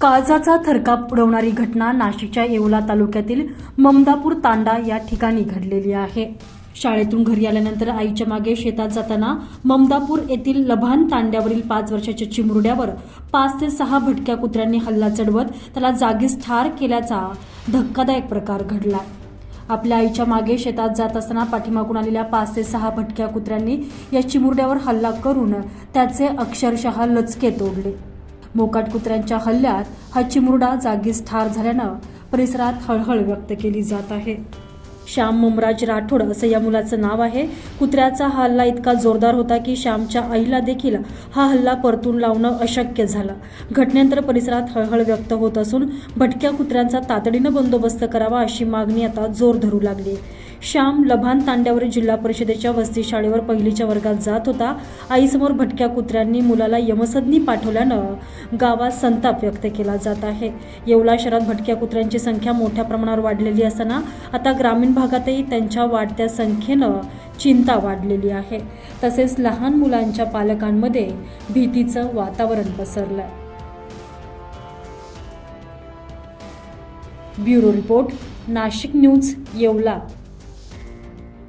काळजाचा थरकाप उडवणारी घटना नाशिकच्या येवला तालुक्यातील ममदापूर तांडा या ठिकाणी घडलेली आहे. शाळेतून घरी आल्यानंतर आईच्या मागे शेतात जाताना ममदापूर येथील लभान तांड्यावरील पाच वर्षाच्या चिमुरड्यावर पाच ते सहा भटक्या कुत्र्यांनी हल्ला चढवत त्याला जागीच ठार केल्याचा धक्कादायक प्रकार घडला. आपल्या आईच्या मागे शेतात जात असताना पाठीमागून आलेल्या पाच ते सहा भटक्या कुत्र्यांनी या चिमुरड्यावर हल्ला करून त्याचे अक्षरशः लचके तोडले. मोकाट कुत्र्यांच्या हल्ल्यात हा चिमुरडा जागीच ठार झाल्यानं परिसरात हळहळ व्यक्त केली जात आहे. श्याम मुमराज राठोड असं या मुलाचं नाव आहे. कुत्र्याचा हा हल्ला इतका जोरदार होता की श्यामच्या आईला देखील हा हल्ला परतून लावणं अशक्य झालं. घटनेनंतर परिसरात हळहळ व्यक्त होत असून भटक्या कुत्र्यांचा तातडीनं बंदोबस्त करावा अशी मागणी आता जोर धरू लागली. श्याम लभान तांड्यावरील जिल्हा परिषदेच्या वस्ती शाळेवर पहिलीच्या वर्गात जात होता. आईसमोर भटक्या कुत्र्यांनी मुलाला यमसदनी पाठवल्यानं गावात संताप व्यक्त केला जात आहे. येवला शहरात भटक्या कुत्र्यांची संख्या मोठ्या प्रमाणावर वाढलेली असताना आता ग्रामीण भागातही त्यांच्या वाढत्या संख्येनं चिंता वाढलेली आहे. तसेच लहान मुलांच्या पालकांमध्ये भीतीचं वातावरण पसरलंय. Bureau report Nashik news Yeola.